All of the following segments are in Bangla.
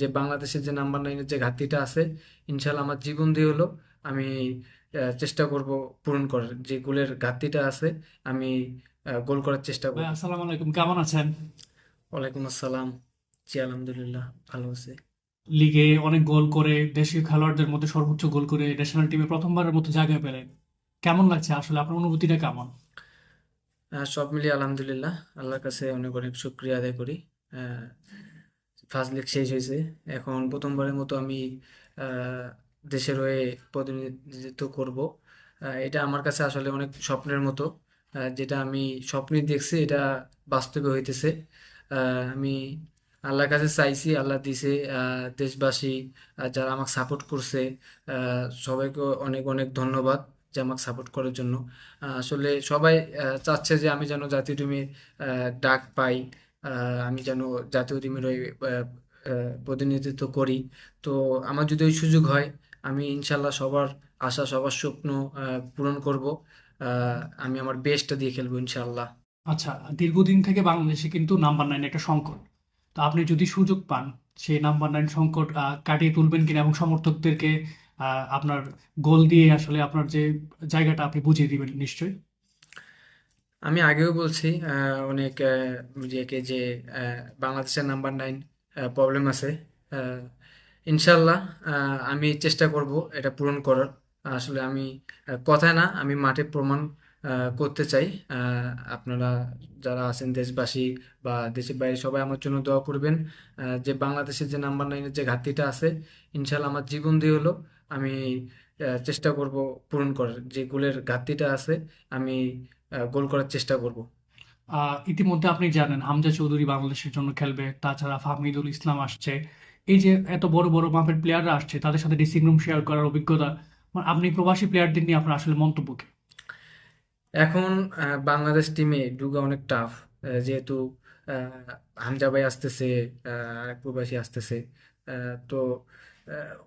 যে বাংলাদেশের যে নাম্বার নাইনের যে ঘাটতিটা আছে ইনশাল্লাহ আমার জীবন দিয়ে হলো আমি চেষ্টা করব পূরণ করার। যে গোলের ঘাটতিটা আছে আমি গোল করার চেষ্টা করব। আসসালামু আলাইকুম। কেমন আছেন? ওয়ালাইকুম আসসালাম। জি আলহামদুলিল্লাহ ভালো আছি। লিগে অনেক গোল করে দেশীয় খেলোয়াড়দের মধ্যে সর্বোচ্চ গোল করে ন্যাশনাল টিমে প্রথমবারের মতো জায়গা পেলেন। কেমন লাগছে আসলে? আপনার অনুভূতিটা কেমন? সব মিলিয়ে আলহামদুলিল্লাহ আল্লাহর কাছে অনেক অনেক শুক্রিয়া আদায় করি। ফার্স্ট লিগ শেষ হয়েছে। এখন প্রথমবারের মতো আমি দেশের হয়ে প্রতিনিধিত্ব করব। এটা আমার কাছে আসলে অনেক স্বপ্নের মতো। যেটা আমি স্বপ্নে দেখছি, এটা বাস্তবে হইতেছে। আমি আল্লাহর কাছে চাইছি, আল্লাহ দিছে দেশবাসী যারা আমাকে সাপোর্ট করছে সবাইকে অনেক অনেক ধন্যবাদ যে আমাকে সাপোর্ট করার জন্য। আসলে সবাই চাচ্ছে যে আমি যেন জাতীয় টিমে ডাক পাই। আমি যেন জাতীয় টিমের হয়ে প্রতিনিধিত্ব করি। তো আমার যদি ওই সুযোগ হয়, আমি ইনশাল্লাহ সবার আশা, সবার স্বপ্ন পূরণ করব। আমি আমার বেস্টটা দিয়ে খেলব ইনশাল্লাহ। আচ্ছা দীর্ঘদিন থেকে বাংলাদেশে কিন্তু নাম্বার নাইন একটা সংকট। তো আপনি যদি সুযোগ পান, সেই নাম্বার নাইন সংকট কাটিয়ে তুলবেন কিনা এবং সমর্থকদেরকে আপনার গোল দিয়ে আসলে আপনার যে জায়গাটা আপনি বুঝিয়ে দিবেন, নিশ্চয়ই? আমি আগেও বলছি অনেক মিডিয়াকে যে বাংলাদেশের নাম্বার নাইন প্রবলেম আছে। ইনশাল্লাহ আমি চেষ্টা করব এটা পূরণ করার। আসলে আমি কথায় না, আমি মাঠে প্রমাণ করতে চাই। আপনারা যারা আছেন দেশবাসী বা দেশের বাইরে সবাই আমার জন্য দোয়া করবেন। যে বাংলাদেশের যে নাম্বার নাইনের যে ঘাটতিটা আছে ইনশাল্লাহ আমার জীবন দিয়ে হলো। আমি চেষ্টা করব পূরণ করার। যে গোলের ঘাটতিটা আছে, আমি গোল করার চেষ্টা করব। ইতিমধ্যে আপনি জানেন হামজা চৌধুরী বাংলাদেশের জন্য খেলবে তাছাড়া ফাহমিদুল ইসলাম আসছে। এই যে এত বড় বড় মাপের প্লেয়াররা আসছে তাদের সাথে ড্রেসিং রুম শেয়ার করার অভিজ্ঞতা মানে আপনি প্রবাসী প্লেয়ারদের নিয়ে আপনার আসলে মন্তব্য কি? এখন বাংলাদেশ টিমে ডুগা অনেক টাফ যেহেতু আহ, হামজা ভাই আসতেছে আরেক প্রবাসী আসতেছে তো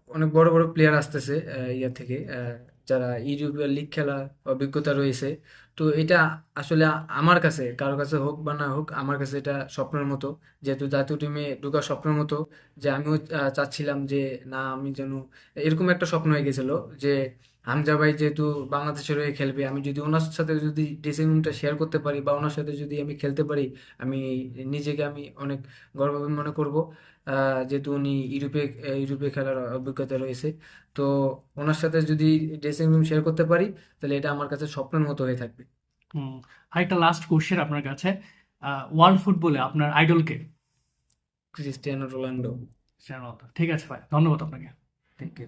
অনেক বড় বড় প্লেয়ার আসতেছে ইয়া থেকে আহ, যারা ইউরোপীয় লিগ খেলার অভিজ্ঞতা রয়েছে তো এটা আসলে আমার কাছে, কারও কাছে হোক বা না হোক, আমার কাছে এটা স্বপ্নের মতো। যেহেতু জাতীয় টিমে ঢুকা স্বপ্নের মতো যে আমিও চাচ্ছিলাম যে না, আমি যেন এরকম একটা স্বপ্ন হয়ে গেছিল যে হামজা ভাই যেহেতু বাংলাদেশের হয়ে খেলবে, আমি যদি ওনার সাথে যদি ড্রেসিং রুমটা শেয়ার করতে পারি বা ওনার সাথে যদি আমি খেলতে পারি, আমি নিজেকে আমি অনেক গর্ববোধ মনে করব। যেহেতু উনি ইউরোপে ইউরোপে খেলার অভিজ্ঞতা রয়েছে, তো ওনার সাথে যদি ড্রেসিং রুম শেয়ার করতে পারি, তাহলে এটা আমার কাছে স্বপ্নের মতো হয়ে থাকবে। হুম আরেকটা লাস্ট কোশ্চেন আপনার কাছে। ওয়ার্ল্ড ফুটবলে আপনার আইডল কে ক্রিস্টিয়ানো রোনাল্ডো ঠিক আছে ভাই ধন্যবাদ আপনাকে। Thank you